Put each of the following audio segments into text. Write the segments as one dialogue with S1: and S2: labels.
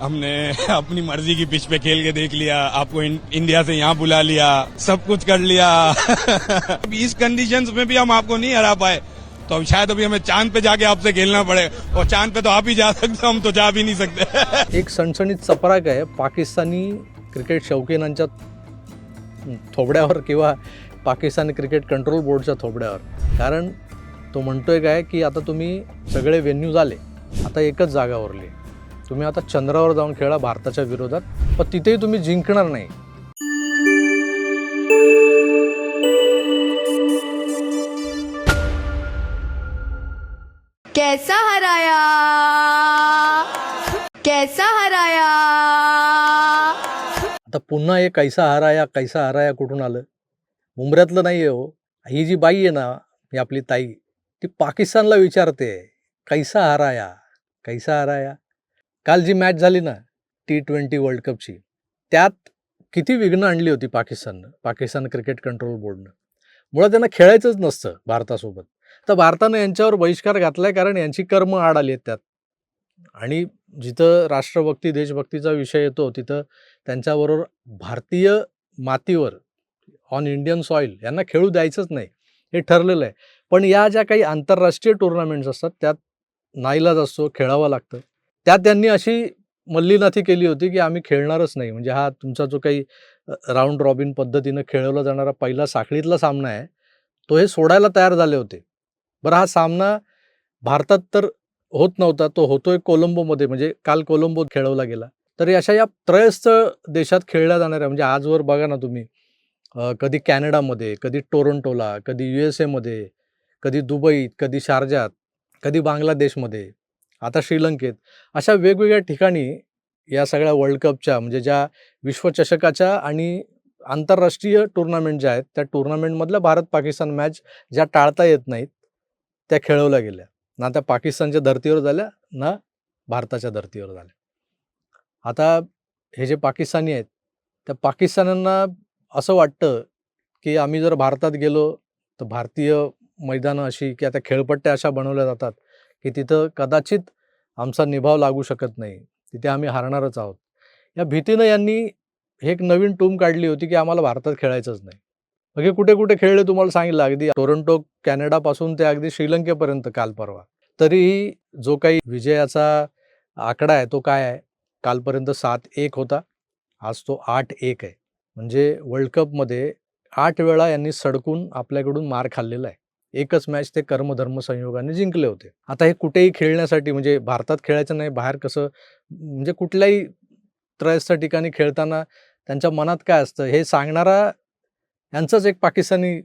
S1: हमने अपनी मर्जी की पिच पे खेल के देख लिया आपको इन, इंडिया से यहाँ बुला लिया सब कुछ कर लिया। अब इस कंडीशंस में भी हम आपको नहीं हरा पाए। तो अब शायद अभी हमें चांद पे जाके आपसे खेलना पड़े और चांद पे तो आप ही जा सकते हम तो जा भी नहीं सकते।
S2: एक सणसणीत चपराक आहे पाकिस्तानी क्रिकेट शौकीनांच्या थोबड्यावर किंवा पाकिस्तानी क्रिकेट कंट्रोल बोर्डच्या थोबड्यावर. कारण तो म्हणतोय काय की आता तुम्ही सगळे वेन्यू झाले आता एकच जागा उरली. तुम्ही आता चंद्रावर जाऊन खेळा भारताच्या विरोधात पण तिथेही तुम्ही जिंकणार नाही.
S3: कैसा हराया? कैसा हराया?
S2: आता पुन्हा हे कैसा हाराया कैसा हाराया कुठून आलं? मुंबऱ्यातलं नाही आहे हो. ही जी बाई आहे ना ही आपली ताई ती पाकिस्तानला विचारते कैसा हाराया? कैसा हाराया? काल जी मॅच झाली ना टी ट्वेंटी वर्ल्ड कपची त्यात किती विघ्न आणली होती पाकिस्ताननं पाकिस्तान क्रिकेट कंट्रोल बोर्डनं मुळात त्यांना खेळायचंच नसतं भारतासोबत. तर भारतानं यांच्यावर बहिष्कार घातलाय कारण यांची कर्म आड आली आहेत त्यात. आणि जिथं राष्ट्रभक्ती देशभक्तीचा विषय येतो तिथं त्यांच्याबरोबर भारतीय मातीवर ऑन इंडियन सॉईल यांना खेळू द्यायचंच नाही. हे ठरलेलं आहे. पण या ज्या काही आंतरराष्ट्रीय टुर्नामेंट्स असतात त्यात नाईलाज असतो खेळावं लागतं. त्यात त्यांनी अशी मल्लीनाथी केली होती की आम्ही खेळणारच नाही. म्हणजे हा तुमचा जो काही राऊंड रॉबिन पद्धतीनं खेळवला जाणारा पहिला साखळीतला सामना आहे तो हे सोडायला तयार झाले होते. बरं हा सामना भारतात तर होत नव्हता तो होतोय कोलंबोमध्ये म्हणजे काल कोलंबोत खेळवला गेला. तर अशा या त्रयस्थ देशात खेळल्या जाणाऱ्या म्हणजे आजवर बघा ना तुम्ही कधी कॅनडामध्ये कधी टोरंटोला कधी यू एस एमध्ये कधी दुबईत कधी शारजात कधी बांगलादेशमध्ये आता श्रीलंकेत. अशा वेगवेगळ्या ठिकाणी या सगळ्या वर्ल्ड कपच्या म्हणजे ज्या विश्वचषकाच्या आणि आंतरराष्ट्रीय टुर्नामेंट ज्या आहेत त्या टुर्नामेंटमधल्या भारत पाकिस्तान मॅच ज्या टाळता येत नाहीत त्या खेळवल्या गेल्या. ना त्या पाकिस्तानच्या धर्तीवर झाल्या ना भारताच्या धर्तीवर झाल्या. आता हे जे पाकिस्तानी आहेत त्या पाकिस्तानांना असं वाटतं की आम्ही जर भारतात गेलो तर भारतीय मैदानं अशी की आता खेळपट्ट्या अशा बनवल्या जातात की तिथं कदाचित आमचा निभाव लागू शकत नाही. तिथे आम्ही हारणारच आहोत. या भीतीनं यांनी एक नवीन टूम काढली होती की आम्हाला भारतात खेळायचंच नाही. मग हे कुठे कुठे खेळले तुम्हाला सांगितलं? अगदी टोरंटो कॅनडापासून ते अगदी श्रीलंकेपर्यंत काल परवा. तरीही जो काही विजयाचा आकडा आहे तो काय आहे? कालपर्यंत सात एक होता. आज तो आठ एक आहे. म्हणजे वर्ल्ड कपमध्ये आठ वेळा यांनी सडकून आपल्याकडून मार खाल्लेला आहे. एकच मॅच ते कर्मधर्म संयोगाने जिंकले होते. आता हे कुठेही खेळण्यासाठी म्हणजे भारतात खेळायचं नाही बाहेर कसं म्हणजे कुठल्याही त्रयस्थ ठिकाणी खेळताना त्यांच्या मनात काय असतं हे सांगणारा यांचाच एक पाकिस्तानी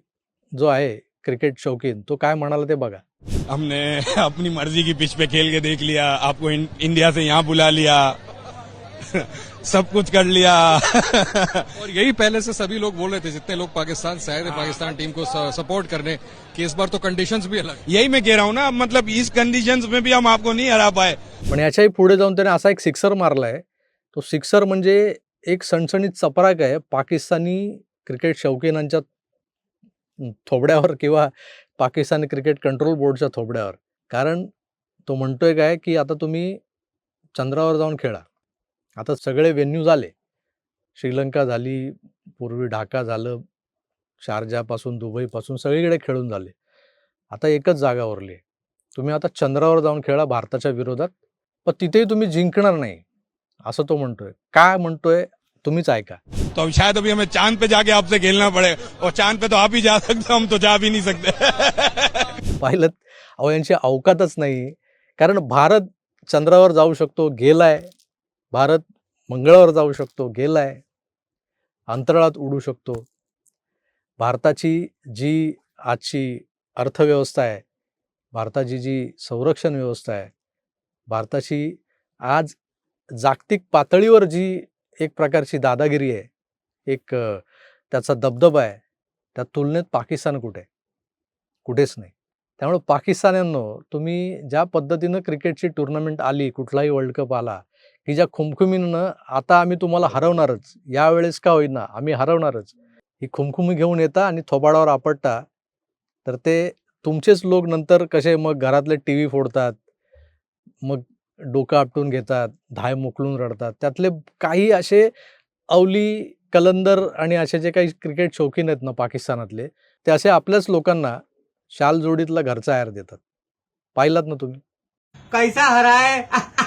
S2: जो आहे क्रिकेट शौकीन तो काय म्हणाला ते बघा.
S1: हमने अपनी मर्जी की पिच पे खेल के देख लिया आपको इंडिया से यहाँ बुला लिया सब कुछ कर लिया।
S4: और यही पहले से सभी लोग बोल रहे थे जितने लोग पाकिस्तान से आए थे पाकिस्तान टीम को सपोर्ट करने कि इस बार तो कंडीशंस भी अलग।
S1: यही मैं कह रहा हूँ ना मतलब इस कंडीशंस में भी हम आपको नहीं हरा पाए।
S2: पण याच्याही पुढे जाऊन त्याने असा एक सिक्सर मारलाय. तो सिक्सर म्हणजे एक सणसणीत चपराक आहे पाकिस्तानी क्रिकेट शौकीनांच्या थोबड्यावर किंवा पाकिस्तानी क्रिकेट कंट्रोल बोर्डच्या थोबड्यावर. कारण तो म्हणतोय काय की आता तुम्ही चंद्रावर जाऊन खेळा. आता सगळे व्हेन्यू झाले. श्रीलंका झाली पूर्वी ढाका झालं शारजापासून दुबईपासून सगळीकडे खेळून झाले. आता एकच जागा उरली. तुम्ही आता चंद्रावर जाऊन खेळा भारताच्या विरोधात. पण तिथेही तुम्ही जिंकणार नाही असं तो म्हणतोय. काय म्हणतोय तुम्हीच ऐका.
S1: तो शायद अभी हमें चांद पे जाके आपसे खेलना पड़े और चांद पे तो आप ही जा सकते हो, हम तो जा भी नहीं सकते।
S2: पाहिलं अहो यांची अवकातच नाही. कारण भारत चंद्रावर जाऊ शकतो गेलाय. भारत मंगळावर जाऊ शकतो गेलाय. अंतराळात उडू शकतो. भारताची जी आजची अर्थव्यवस्था आहे भारताची जी संरक्षण व्यवस्था आहे भारताची आज जागतिक पातळीवर जी एक प्रकारची दादागिरी आहे एक त्याचा दबदबा आहे त्या तुलनेत पाकिस्तान कुठे कुठेच नाही. त्यामुळे पाकिस्तान्यांनो तुम्ही ज्या पद्धतीनं क्रिकेटची टुर्नामेंट आली कुठलाही वर्ल्ड कप आला की ज्या खुमखुमीनं आता आम्ही तुम्हाला हरवणारच. यावेळेस का होईना आम्ही हरवणारच. ही खुमखुमी घेऊन येता आणि थोबाडावर आपटता. तर ते तुमचेच लोक नंतर कसे मग घरातले टी व्ही फोडतात मग डोकं आपटून घेतात धाय मोकळून रडतात. त्यातले काही असे अवली कलंदर आणि असे जे काही क्रिकेट शौकीन आहेत ना पाकिस्तानातले ते असे आपल्याच लोकांना शाल जोडीतला घरचा आयर देतात. पाहिलात ना तुम्ही?
S5: कैसा हराय